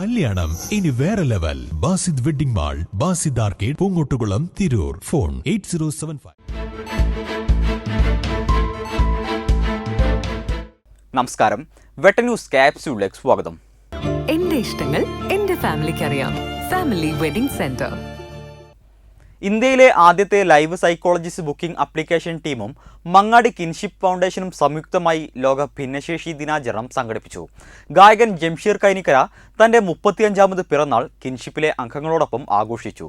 കല്യാണം. ഇനി വേറെ level. Basid wedding mall Basid arcade Poongottukulam Tirur. Phone eight zero seven five. നമസ്കാരം. വെട്ട ന്യൂസ് ക്യാപ്സ്യൂളിലേക്ക് സ്വാഗതം. എന്റെ ഇഷ്ടങ്ങൾ എന്റെ ഫാമിലിക്ക് അറിയാം ഫാമിലി വെഡിംഗ് സെന്റർ. ഇന്ത്യയിലെ ആദ്യത്തെ ലൈവ് സൈക്കോളജിസ്റ്റ് ബുക്കിംഗ് ആപ്ലിക്കേഷൻ ടീമും മങ്ങാടി കിൻഷിപ്പ് ഫൗണ്ടേഷനും സംയുക്തമായി ലോക ഭിന്നശേഷി ദിനാചരണം സംഘടിപ്പിച്ചു. ഗായകൻ ജംഷീർ കൈനിക്കര തന്റെ മുപ്പത്തിയഞ്ചാമത് പിറന്നാൾ കിൻഷിപ്പിലെ അംഗങ്ങളോടൊപ്പം ആഘോഷിച്ചു.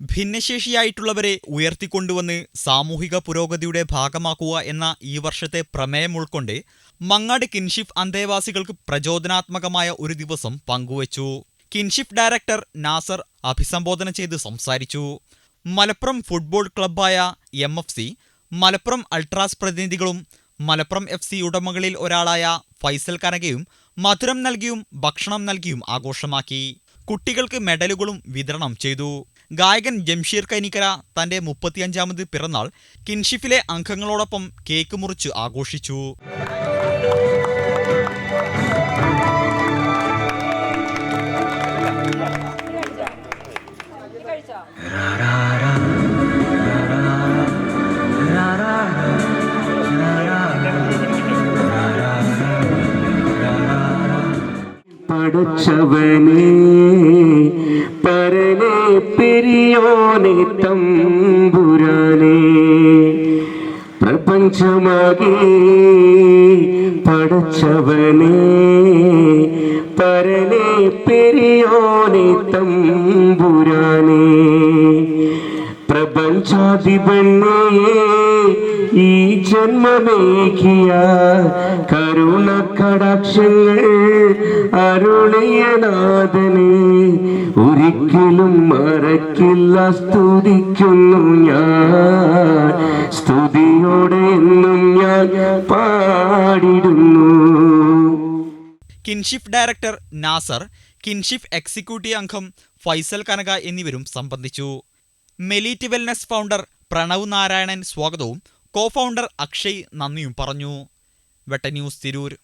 ഭിന്നശേഷിയായിട്ടുള്ളവരെ ഉയർത്തിക്കൊണ്ടുവന്ന് സാമൂഹിക പുരോഗതിയുടെ ഭാഗമാക്കുക എന്ന ഈ വർഷത്തെ പ്രമേയം ഉൾക്കൊണ്ട് മങ്ങാട് കിൻഷിഫ് അന്തേവാസികൾക്ക് പ്രചോദനാത്മകമായ ഒരു ദിവസം പങ്കുവച്ചു. കിൻഷിഫ് ഡയറക്ടർ നാസർ അഭിസംബോധന ചെയ്ത് സംസാരിച്ചു. മലപ്പുറം ഫുട്ബോൾ ക്ലബ്ബായ M F C Malappuram ultras പ്രതിനിധികളും മലപ്പുറം എഫ് സി ഉടമകളിൽ ഒരാളായ ഫൈസൽ കനകയും മധുരം നൽകിയും ഭക്ഷണം നൽകിയും ആഘോഷമാക്കി. കുട്ടികൾക്ക് മെഡലുകളും വിതരണം ചെയ്തു. ഗായകൻ ജംഷീർ കൈനിക്കര തന്റെ മുപ്പത്തിയഞ്ചാമത് പിറന്നാൾ കിൻഷിഫിലെ അംഗങ്ങളോടൊപ്പം കേക്ക് മുറിച്ച് ആഘോഷിച്ചു. പടച്ചവനെ പരനെ പെരിയോനെ തമ്പുരാനെ. പ്രപഞ്ചമാകെ പടച്ചവനെ. പരനെ പെരിയോനെ തമ്പുരാനെ. പ്രപഞ്ചാധിപനെ ഈ ജന്മമേഖിയ കരുണ കടാക്ഷങ്ങൾ അരുണയനാഥനെ ഒരിക്കലും മറക്കില്ല സ്തുതിക്കുന്നു ഞാൻ. സ്തുതിയോടെ എന്നും ഞാൻ പാടിടുന്നു. Kinship director Nasar kinship executive അംഗം ഫൈസൽ കനക എന്നിവരും സംബന്ധിച്ചു. Meleet wellness founder Pranav Narayanan സ്വാഗതവും കോ ഫൗണ്ടർ അക്ഷയ് നന്ദിയും പറഞ്ഞു. വെട്ട ന്യൂസ് തിരൂർ.